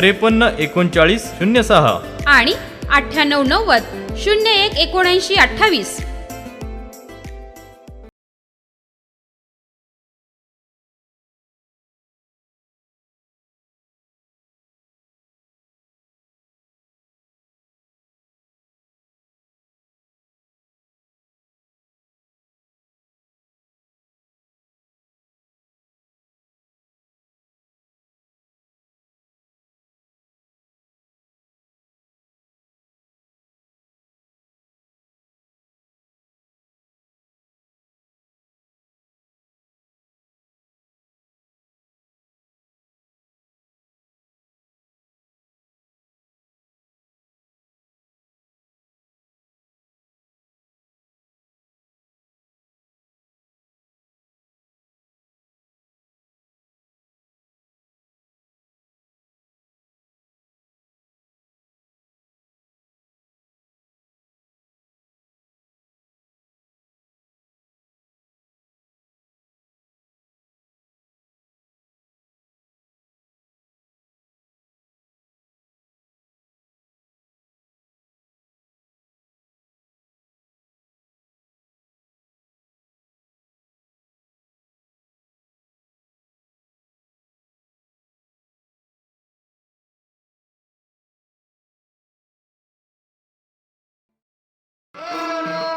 त्रेपन्न एकोणचाळीस शून्य सहा. आणि अठ्ठ्याण्णव नव्वद शून्य एक एकोणऐंशी अठ्ठावीस.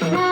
Krishna.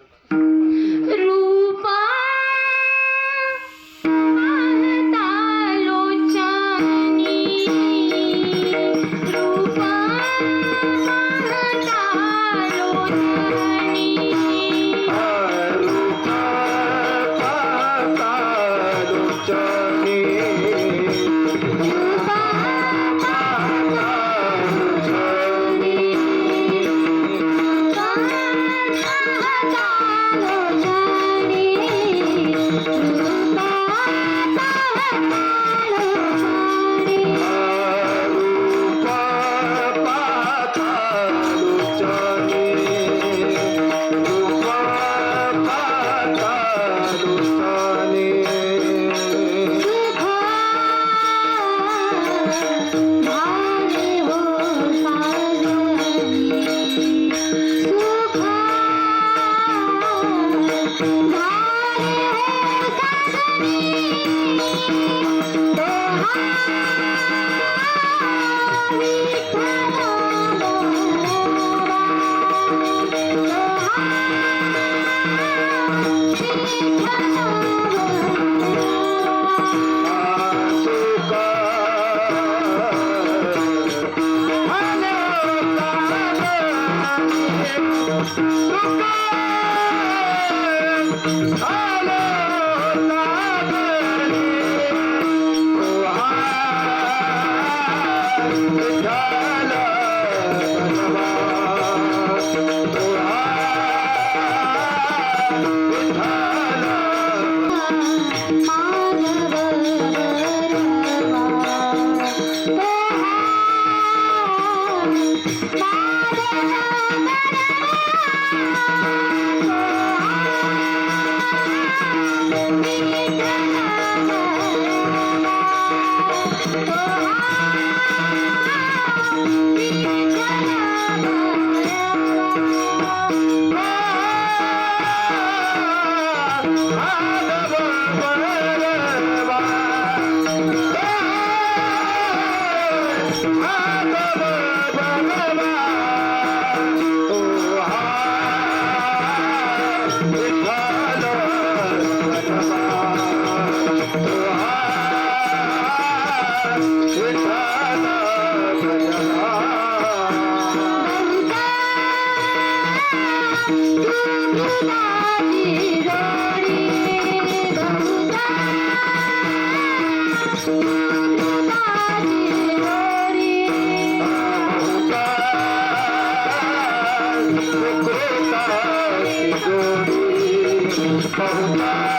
Música Bye. Bye.